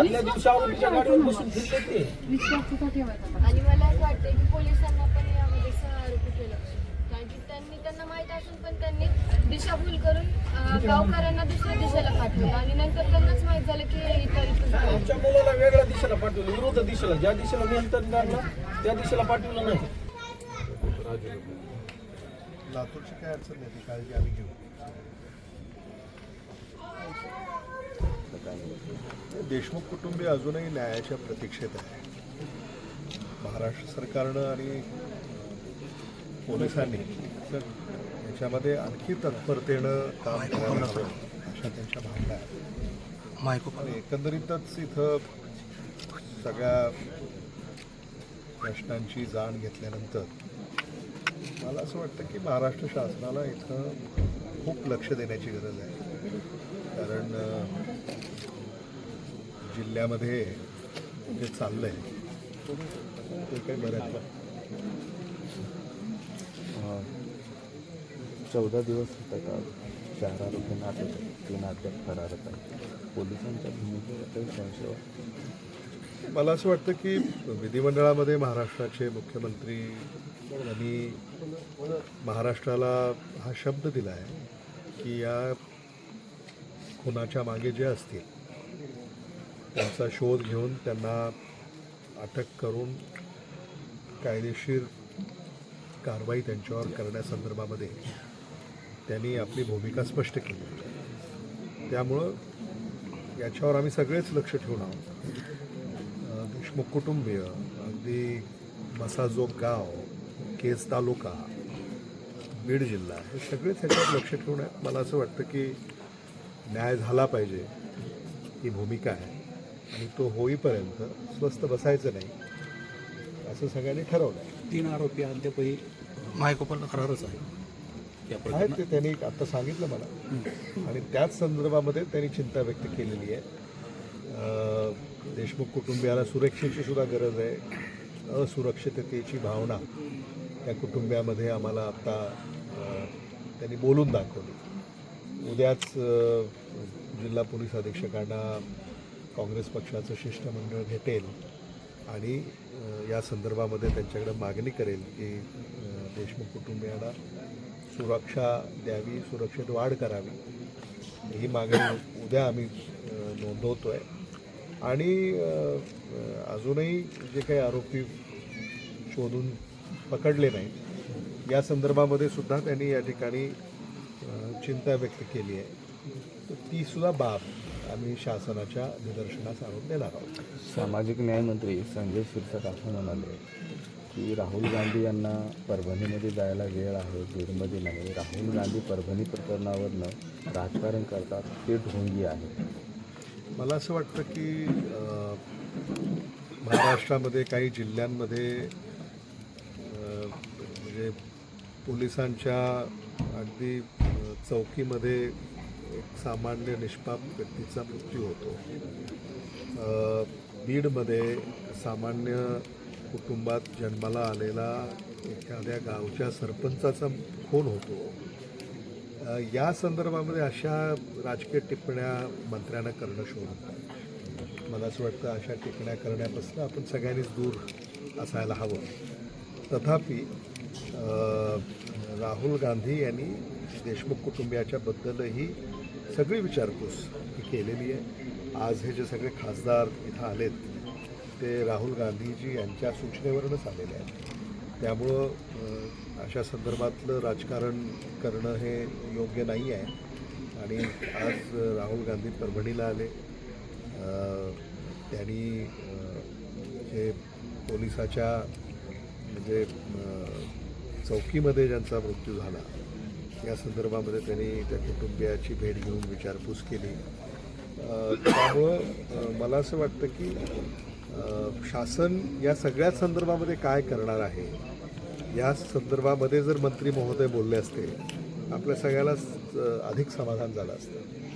आदल्या दिवशी आरोपीच्या गाडीवर बसून फिरले ते विश्वास ठेवायचा आणि मला असं वाटतं की पोलिसांना पण यामध्ये सहआरोपी केलं कारण की त्यांनी त्यांना माहीत असून पण त्यांनी दिशाभूल करून अं, गावकऱ्यांना दुसऱ्या दिशेला पाठवलं. आणि नंतर त्यांनाच माहीत झालं की हे इथं इथं झालं. आमच्या मुलाला वेगळ्या दिशेला पाठवलं विरुद्ध दिशेला. ज्या दिशेला नियंत्रण काढलं त्या दिशेला पाठवलं नाही. लातूरची काय अडचण नाही ती काळजी आम्ही घेऊ. देशमुख कुटुंबीय अजूनही न्यायाच्या प्रतीक्षेत आहे. महाराष्ट्र सरकारनं आणि पोलिसांनी तर याच्यामध्ये आणखी तत्परतेनं काम करायला हवं अशा त्यांच्या भावना आहेत. आणि एकंदरीतच इथं सगळ्या प्रश्नांची जाण घेतल्यानंतर मला असं वाटतं की महाराष्ट्र शासनाला इथं खूप लक्ष देण्याची गरज आहे. कारण जिल्ह्यामध्ये जे चाललं आहे ते काही बऱ्याच चौदा दिवस होतात आज चार आरोपींना अटक. तीन अद्याप फरारत आहे पोलिसांच्या काही संशय? मला असं वाटतं की विधिमंडळामध्ये महाराष्ट्राचे मुख्यमंत्री यांनी महाराष्ट्राला हा शब्द दिला आहे की या खुनाच्या मागे जे असतील त्यांचा शोध घेऊन त्यांना अटक करून कायदेशीर कारवाई त्यांच्यावर करण्यासंदर्भामध्ये त्यांनी आपली भूमिका स्पष्ट केली. त्यामुळं याच्यावर आम्ही सगळेच लक्ष ठेवून आहोत. देशमुख कुटुंबीय अगदी मसाजोग गाव केज तालुका बीड जिल्हा हे सगळेच ह्याच्यावर लक्ष ठेवून मला असं वाटतं की न्याय झाला पाहिजे ही भूमिका आहे. आणि तो होईपर्यंत स्वस्त बसायचं नाही असं सगळ्यांनी ठरवलं आहे तीन आरोपी अद्यापही मायकोपलला फरारच आहे. प्रकरणात ते त्यांनी आता सांगितलं मला. आणि त्याच संदर्भामध्ये त्यांनी चिंता व्यक्त केलेली आहे. देशमुख कुटुंबियाला सुरक्षेची सुद्धा गरज आहे. असुरक्षिततेची भावना त्या कुटुंबियामध्ये आम्हाला आता अ, त्यांनी बोलून दाखवली. उद्याच जिल्हा पोलीस अधीक्षकांना काँग्रेस पक्षाचं शिष्टमंडळ भेटेल आणि या संदर्भामध्ये त्यांच्याकडे मागणी करेल की देशमुख कुटुंबियांना सुरक्षा द्यावी सुरक्षेत वाढ करावी. ही मागणी उद्या आम्ही नोंदवतो आहे आणि अजूनही जे काही आरोपी शोधून पकडले नाहीत या संदर्भामध्ये सुद्धा त्यांनी या ठिकाणी चिंता व्यक्त केली आहे. तर ती सुद्धा बाब आम्ही शासनाच्या निदर्शनास आणून देणार आहोत. सामाजिक न्यायमंत्री संजय शिरसाट म्हणाले की राहुल गांधी यांना परभणीमध्ये जायला वेळ आहे बीडमध्ये नाही. राहुल गांधी परभणी प्रकरणावरनं राजकारण करतात ते ढोंगी आहे. मला असं वाटतं की महाराष्ट्रामध्ये काही जिल्ह्यांमध्ये म्हणजे पोलिसांच्या अगदी चौकीमध्ये एक सामान्य निष्पाप व्यक्तीचा मृत्यू होतो. बीडमध्ये सामान्य कुटुंबात जन्माला आलेला एखाद्या गावच्या सरपंचाचा खून होतो. या संदर्भामध्ये अशा राजकीय टिप्पण्या मंत्र्यांना करणं शोधत मला असं वाटतं अशा टिप्पण्या करण्यापासून आपण सगळ्यांनीच दूर असायला हवं. तथापि राहुल गांधी यांनी देशमुख कुटुंबियाच्या बद्दलही सगळी विचारपूस ही केलेली आहे. आज हे जे सगळे खासदार इथं आलेत ते राहुल गांधीजी यांच्या सूचनेवरूनच आलेले आहेत. त्यामुळं अशा संदर्भातलं राजकारण करणं हे योग्य नाही आहे. आणि आज राहुल गांधी परभणीला आले. त्यांनी जे पोलिसाच्या म्हणजे चौकीमध्ये ज्यांचा मृत्यू झाला या संदर्भामध्ये त्यांनी त्या कुटुंबियाची भेट घेऊन विचारपूस केली. त्यामुळं मला असं वाटतं की शासन या सगळ्या संदर्भामध्ये काय करणार आहे या संदर्भामध्ये जर मंत्री महोदय बोलले असते आपल्या सगळ्यालाच अधिक समाधान झालं असतं.